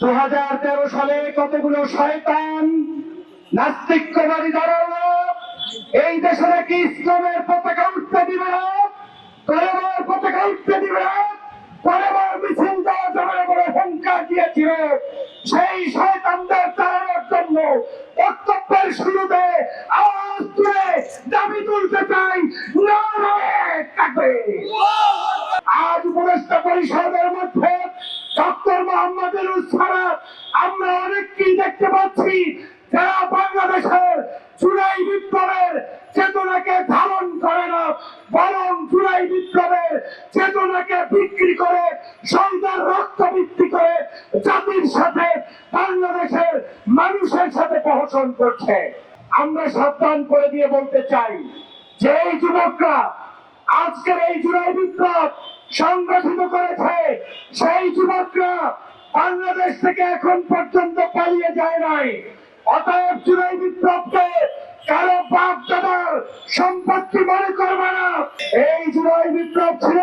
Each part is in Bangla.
দু হাজার তেরো সালে কতগুলো শয়তান নাস্তিক্যবাদী দল এই দেশে নাকি ইসলামের পতাকা উঠতে দিবে না? পতাকা উঠতে দিবে না? মিছিল না হুঙ্কার দিয়েছিল সেই শয়তানদের তাড়ানোর জন্য। বক্তব্যের শুরুতে আওয়াজ তুলে দাবি তুলতে চাই তাকবীর। আজ উপদেষ্টা পরিষদের মধ্যে ডক্টর মোহাম্মদ ছাড়া। আমরা অনেককেই দেখতে পাচ্ছি যারা বাংলাদেশের জুলাই বিপ্লবের চেতনাকে ধারণ করে না, বরং জুলাই বিপ্লবের চেতনাকে বিক্রি করে, সন্ধ্যার রক্ত বিক্রি করে জাতির সাথে, বাংলাদেশের মানুষের সাথে প্রহসন করছে। আমরা সাবধান করে দিয়ে বলতে চাই যে এই যুবকরা, আজকের এই জুলাই বিপ্লব সংগঠিত করেছে। সেই যুবকরা বাংলাদেশ থেকে এখন পর্যন্ত পালিয়ে যায় নাই। অতএব জুলাই বিপ্লবকে কারও বাপ দাদার সম্পত্তি মনে করবে না। এই জুলাই বিপ্লব ছিল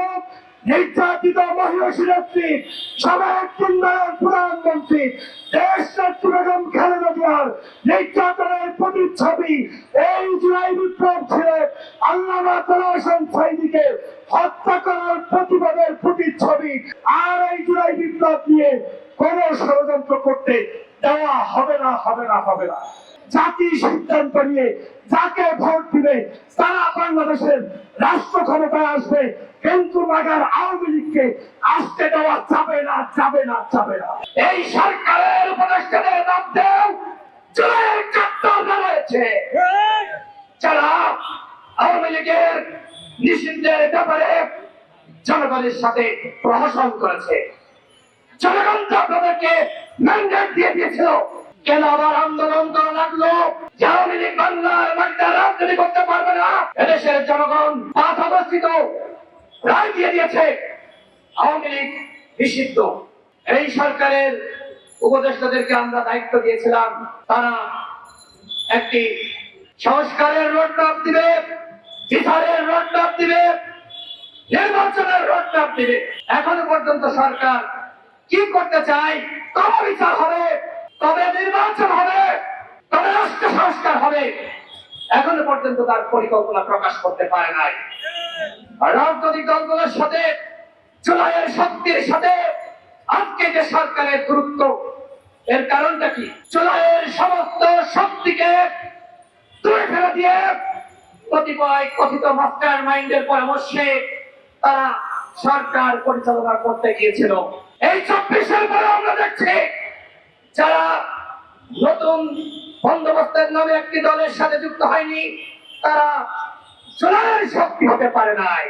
নির্যাতিত মহিষী নেত্রী সাবেক উন্নয়ন প্রধানমন্ত্রী নেত্রী নির্যাতনের প্রতিচ্ছবি, এই জুলাই বিপ্লব ছিল আল্লামা হোসেন সাইদিকে হত্যা করার প্রতিবাদের প্রতিচ্ছবি, আর এই জুলাই বিপ্লব নিয়ে কোন ষড়যন্ত্র করতে দেওয়া হবে না হবে না হবে না। জাতি সিদ্ধান্ত নিয়ে, যাকে ভোট দিবে তারা বাংলাদেশের রাষ্ট্র ক্ষমতায় আসবে। কিন্তু মাগার আওয়ামী লীগকে আসতে দেওয়া যাবে না যাবে না যাবে না। এই সরকারের উপদেষ্টাদের মধ্যেও জুলাইয়ের রয়েছে যারা আওয়ামী লীগের নিষিদ্ধের ব্যাপারে জনগণের সাথে প্রহসন করেছে। দিয়ে দিয়েছিল। কেন আবার আন্দোলন লাগল? করতে পারবে না। রায় দিয়ে দিয়েছে। আওয়ামী লীগ নিষিদ্ধ। এই সরকারের উপদেষ্টাদেরকে আমরা দায়িত্ব দিয়েছিলাম। তারা একটি সংস্কারের রোডম্যাপ দিবে, বিচারের রোডম্যাপ দিবে, নির্বাচনের রোডম্যাপ দিবে। এখনও পর্যন্ত সরকার কি করতে চায় কবে বিচার হবে কবে নির্বাচন হবে কবে রাষ্ট্র সংস্কার হবে। এখনও পর্যন্ত তার পরিকল্পনা প্রকাশ করতে পারে নাই। রাজনৈতিক দলগুলোর সাথে, জুলাইয়ের শক্তির সাথে আজকে যে সরকারের গুরুত্ব, এর কারণটা কি? জুলাইয়ের সমস্ত শক্তিকে তুলে ফেলে দিয়ে কতিপয় কথিত মাস্টার মাইন্ডের পরামর্শে তারা সরকার পরিচালনা করতে গিয়েছিল। এই চব্বিশের পরে আমরা দেখছি যারা নতুন বন্দোবস্তের নামে একটি দলের সাথে যুক্ত হয়নি, তারা জোলারের শক্তি হতে পারে নাই।